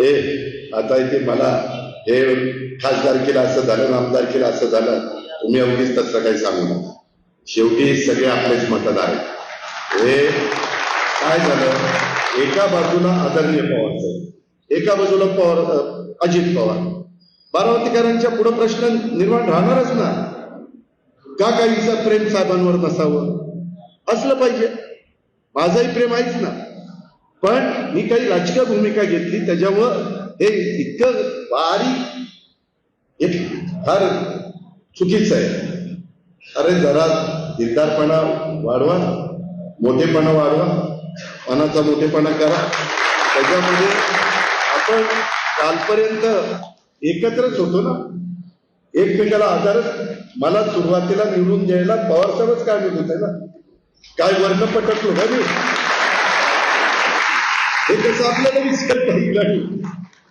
ए आता इथे मला हे खासदारकीला असं झालं आमदार असं झालं तुम्ही अगदीच तसं काही सांगू नका. शेवटी सगळे आपलेच मतदार आहेत. हे काय झालं? एका बाजूला आदरणीय पवार साहेब एका बाजूला पवार अजित पवार. बारामतीकरांच्या पुढे प्रश्न निर्माण राहणारच ना. का काहीचं प्रेम साहेबांवर नसावं? असलं पाहिजे. माझंही प्रेम आहेच ना. पण मी काही राजकीय भूमिका घेतली त्याच्यामुळं हे इतकं बारीक एक फार चुकीचं आहे. अरे जरा दिलदारपणा वाढवा मोठेपणा वाढवा मनाचा मोठेपणा करा. त्याच्यामध्ये आपण कालपर्यंत एकत्रच होतो ना. एकमेकाला आधारच मला सुरुवातीला निवडून द्यायला पवार साहेबच काय मिळत होते ना. काय वर्ण पटकलो का मी हे कसं आपल्याला विसरत नाही